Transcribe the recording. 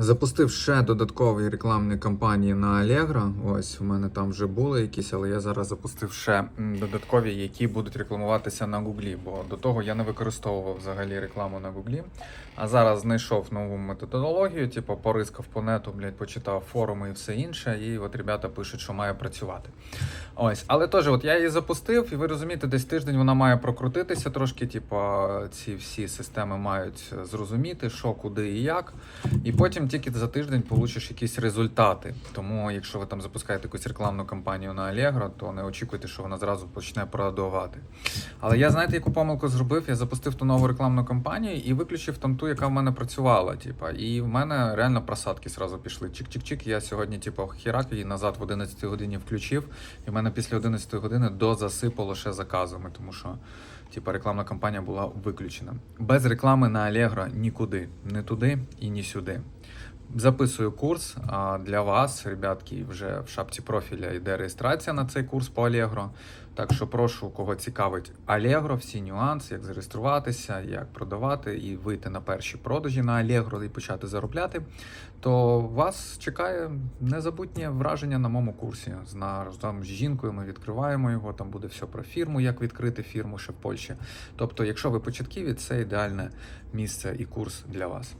Запустив ще додаткові рекламні кампанії на Allegro. Ось у мене там вже були якісь, але я зараз запустив ще додаткові, які будуть рекламуватися на Гуглі. Бо до того я не використовував взагалі рекламу на Гуглі. А зараз знайшов нову методологію, типу порискав по нету, блядь, почитав форуми і все інше. І от ребята пишуть, що має працювати. Ось, але теж, от я її запустив, і ви розумієте, десь тиждень вона має прокрутитися трошки. Типу, ці всі системи мають зрозуміти, що, куди і як. І потім тільки за тиждень получиш якісь результати. Тому, якщо ви там запускаєте якусь рекламну кампанію на Allegro, то не очікуйте, що вона зразу почне продавати. Але я знаєте, яку помилку зробив? Я запустив ту нову рекламну кампанію і виключив там ту, яка в мене працювала. Типа, і в мене реально просадки зразу пішли. Чик-чик-чик. Я сьогодні, типу, хірак її назад в 11 годині включив. І в мене після 11 години дозасипало ще заказами, тому що. Типа рекламна кампанія була виключена. Без реклами на Allegro нікуди, не туди і ні сюди. Записую курс для вас, ребятки. Вже в шапці профіля йде реєстрація на цей курс по Allegro. Так що прошу, кого цікавить Allegro, всі нюанси, як зареєструватися, як продавати і вийти на перші продажі на Allegro і почати заробляти. То вас чекає незабутнє враження на моєму курсі. З Разом з жінкою ми відкриваємо його. Там буде все про фірму, як відкрити фірму ще в Польщі. Тобто, якщо ви початківі, це ідеальне місце і курс для вас.